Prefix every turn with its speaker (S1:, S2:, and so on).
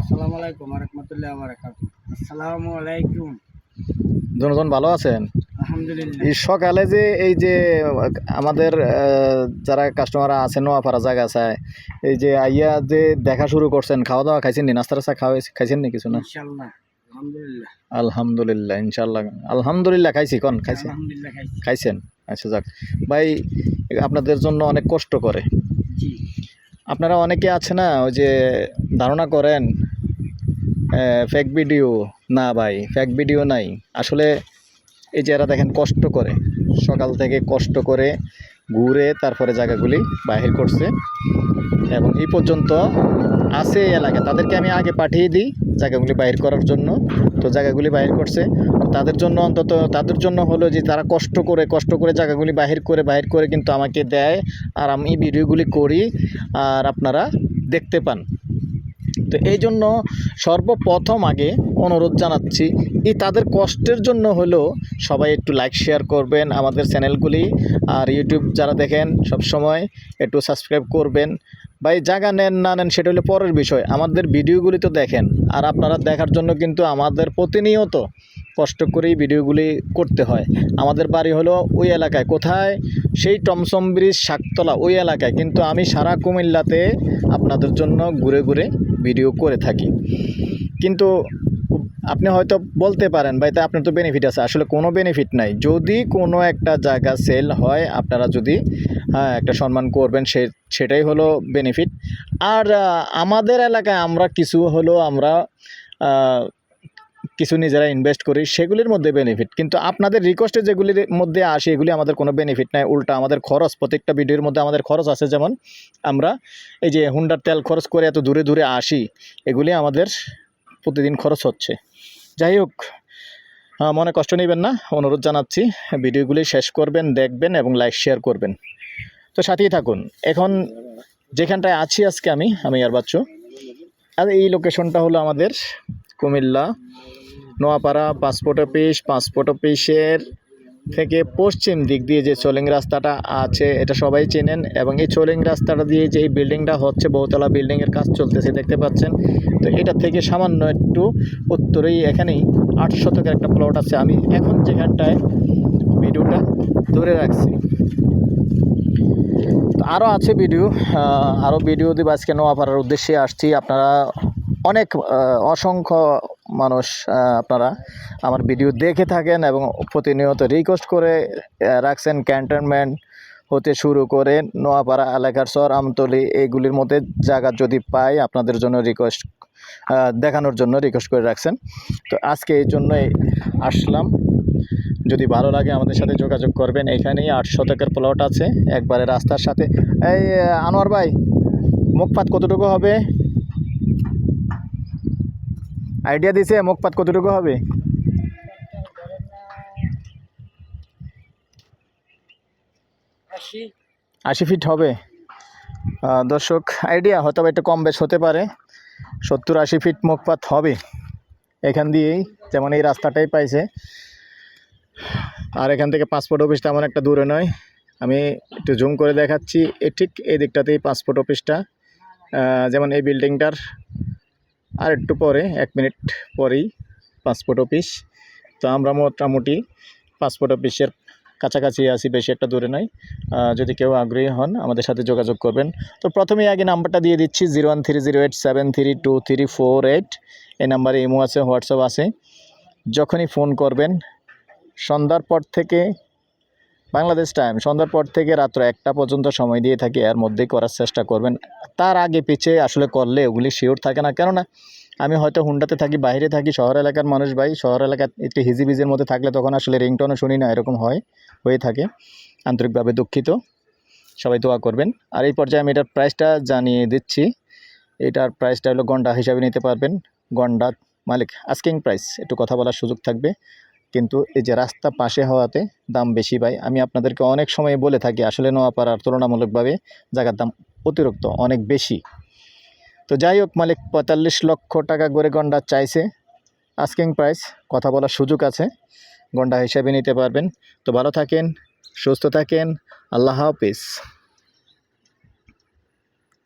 S1: আসসালামু আলাইকুম রহমতুল্লাহ বারাকাত আসসালামু আলাইকুম।
S2: জনগণ ভালো আছেন?
S1: আলহামদুলিল্লাহ।
S2: এই সকালে যে এই যে আমাদের যারা কাস্টমার আছে নোয়াপাড়া জায়গা আছে এই যে আইয়া যে দেখা শুরু করছেন খাওয়া দাওয়া খাইছেন নি? নাস্তা টাস্তা খাওয়া খাইছেন নি কিছু না?
S1: ইনশাআল্লাহ আলহামদুলিল্লাহ।
S2: আলহামদুলিল্লাহ ইনশাল্লাহ আলহামদুলিল্লাহ খাইছি কোন খাইছি
S1: খাইছি।
S2: খাইছেন। আচ্ছা যাক। ভাই আপনাদের জন্য অনেক কষ্ট করে।
S1: জি।
S2: আপনারা অনেকে আছে না, ওই যে ধারণা করেন ফেক ভিডিও না ভাই ফেক ভিডিও নাই। আসলে এই যে এরা দেখেন কষ্ট করে, সকাল থেকে কষ্ট করে ঘুরে তারপরে জায়গাগুলি বাহির করছে। এবং এই পর্যন্ত আছে এলাকা। তাদেরকে আমি আগে পাঠিয়ে দিই জায়গাগুলি বাহির করার জন্য। তো জায়গাগুলি বাহির করছে। তো তাদের জন্য অন্তত তাদের জন্য হলো যে তারা কষ্ট করে কষ্ট করে জায়গাগুলি বাহির করে বাহির করে কিন্তু আমাকে দেয়। আর আমি ভিডিওগুলি করি। আর আপনারা দেখতে পান। তো এই জন্য সর্বপ্রথম আগে অনুরোধ জানাচ্ছি, এই তাদের কষ্টের জন্য হলেও সবাই একটু লাইক শেয়ার করবেন আমাদের চ্যানেলগুলি। আর ইউটিউব যারা দেখেন সব সময় একটু সাবস্ক্রাইব করবেন। বা ভাই জায়গা নেন না নেন, সেটা হলো পরের বিষয়। আমাদের ভিডিওগুলি তো দেখেন, আর আপনারা দেখার জন্য কিন্তু আমাদের প্রতিনিয়ত কষ্ট করেই ভিডিওগুলি করতে হয়। আমাদের বাড়ি হলো ওই এলাকায়, কোথায়? সেই টমসম ব্রিজ শাকতলা ওই এলাকায়। কিন্তু আমি সারা কুমিল্লাতে আপনাদের জন্য ঘুরে ঘুরে ভিডিও করে থাকি। কিন্তু আপনি হয়তো বলতে পারেন, ভাই, তা আপনার তো বেনিফিট আছে। আসলে কোনো বেনিফিট নাই। যদি কোনো একটা জায়গা সেল হয়, আপনারা যদি হ্যাঁ একটা সম্মান করবেন, সে, সেটাই হলো বেনিফিট আর আমাদের এলাকায় আমরা কিছু হলো আমরা কিছু নিজেরা ইনভেস্ট করি, সেগুলির মধ্যে বেনিফিট কিন্তু আপনাদের রিকোয়েস্টে যেগুলির মধ্যে আসে, এগুলি আমাদের কোনো বেনিফিট নাই, উল্টা আমাদের খরচ, প্রত্যেকটা ভিডিওর মধ্যে আমাদের খরচ আছে। যেমন আমরা এই যে হুন্ডার তেল খরচ করে এত দূরে দূরে আসি, এগুলি আমাদের প্রতিদিন খরচ হচ্ছে। যাই হোক মনে কষ্ট নেবেন না, অনুরোধ জানাচ্ছি, ভিডিওগুলি শেষ করবেন, দেখবেন এবং লাইক শেয়ার করবেন। তো সাথেই থাকুন। এখন যেখানটায় আছি আজকে আমি আমি আর বাচ্চু। আর এই লোকেশনটা হলো আমাদের Cumilla. Noapara passport office passport অফিসের থেকে পশ্চিম দিক দিয়ে যে চলিং রাস্তাটা আছে, এটা সবাই চেনেন এবং এই চলিং রাস্তাটা দিয়ে যে এই বিল্ডিংটা হচ্ছে, বহুতলা বিল্ডিংয়ের কাজ চলতেছে, দেখতে পাচ্ছেন। তো এটা থেকে সামান্য একটু উত্তরেই এখানেই আট শতকের একটা প্লট আছে। আমি এখন যেখানটায় ভিডিওটা ধরে রাখছি। তো আরও আছে ভিডিও আরও ভিডিও দিব। আজকে নোয়াপাড়ার উদ্দেশ্যে আসছি। আপনারা অনেক অসংখ্য মানুষ আপনারা আমার ভিডিও দেখে থাকেন এবং প্রতিনিয়ত রিকোয়েস্ট করে রাখছেন ক্যান্টনমেন্ট হতে শুরু করে নোয়াপাড়া এলাকার চর, আমতলি এইগুলির মধ্যে জায়গা যদি পাই আপনাদের জন্য রিকোয়েস্ট দেখানোর জন্য রিকোয়েস্ট করে রাখছেন। তো আজকে এই জন্যই আসলাম। যদি ভালো লাগে আমাদের সাথে যোগাযোগ করবেন, এখানেই আট শতকের প্লট আছে। একবারে রাস্তার সাথে। এই, আনোয়ার ভাই, মুখপাত কতটুকু হবে? আইডিয়া দিছে মুখপাত কতটুকু হবে? আশি। ফিট হবে। দর্শক আইডিয়া হয়তো একটু কম বেশ হতে পারে। সত্তর আশি ফিট মুখপাত হবে। এখান দিয়েই যেমন এই রাস্তাটাই পাইছে। আর এখান থেকে পাসপোর্ট অফিস তেমন একটা দূরে নয়। আমি একটু জুম করে দেখাচ্ছি। এ ঠিক এই দিকটাতেই পাসপোর্ট অফিসটা যেমন এই বিল্ডিংটার আর একটু পরে, এক মিনিট পরেই পাসপোর্ট অফিস তো আমরা মোটামুটি পাসপোর্ট অফিসের কাছাকাছি আছি, বেশি একটা দূরে নয় যদি কেউ আগ্রহী হন, আমাদের সাথে যোগাযোগ করবেন। তো প্রথমেই আগে নাম্বারটা দিয়ে দিচ্ছি, zero one three zero eight seven three two three four eight. এই নাম্বারে ইমো আছে, হোয়াটসঅ্যাপ আছে। যখনই ফোন করবেন, সন্ধ্যার পর থেকে বাংলাদেশ টাইম সন্ধ্যার পর থেকে রাত্র একটা পর্যন্ত সময় দিয়ে থাকি, এর মধ্যেই করার চেষ্টা করবেন। তার আগে পিছিয়ে আসলে করলে ওগুলি শিওর থাকে না। কেননা আমি হয়তো হুন্ডাতে থাকি, বাইরে থাকি, শহর এলাকার মানুষ ভাই, শহর এলাকা একটু হিজিবিজির মধ্যে থাকলে তখন আসলে রিংটনও শুনি না, এরকম হয়, হয়ে থাকে, আন্তরিকভাবে দুঃখিত। সবাই দোয়া করবেন। আর এই পর্যায়ে আমি এটার প্রাইসটা জানিয়ে দিচ্ছি। এটার প্রাইসটা হলো গন্ডা হিসাবে নিতে পারবেন। গন্ডা মালিক আস্কিং প্রাইস একটু কথা বলার সুযোগ থাকবে। কিন্তু এই যে রাস্তা পাশে হওয়াতে দাম বেশি পাই আমি আপনাদেরকে অনেক সময় বলে থাকি, আসলে নোয়াপাড়ার তুলনামূলকভাবে জায়গার দাম অতিরিক্ত, অনেক বেশি। তো যাই হোক, মালিক পঁয়তাল্লিশ লক্ষ টাকা করে গন্ডা চাইছে। আস্কিং প্রাইস কথা বলার সুযোগ আছে। গন্ডা হিসাবে নিতে পারবেন। তো ভালো থাকেন, সুস্থ থাকেন, আল্লাহ হাফিজ।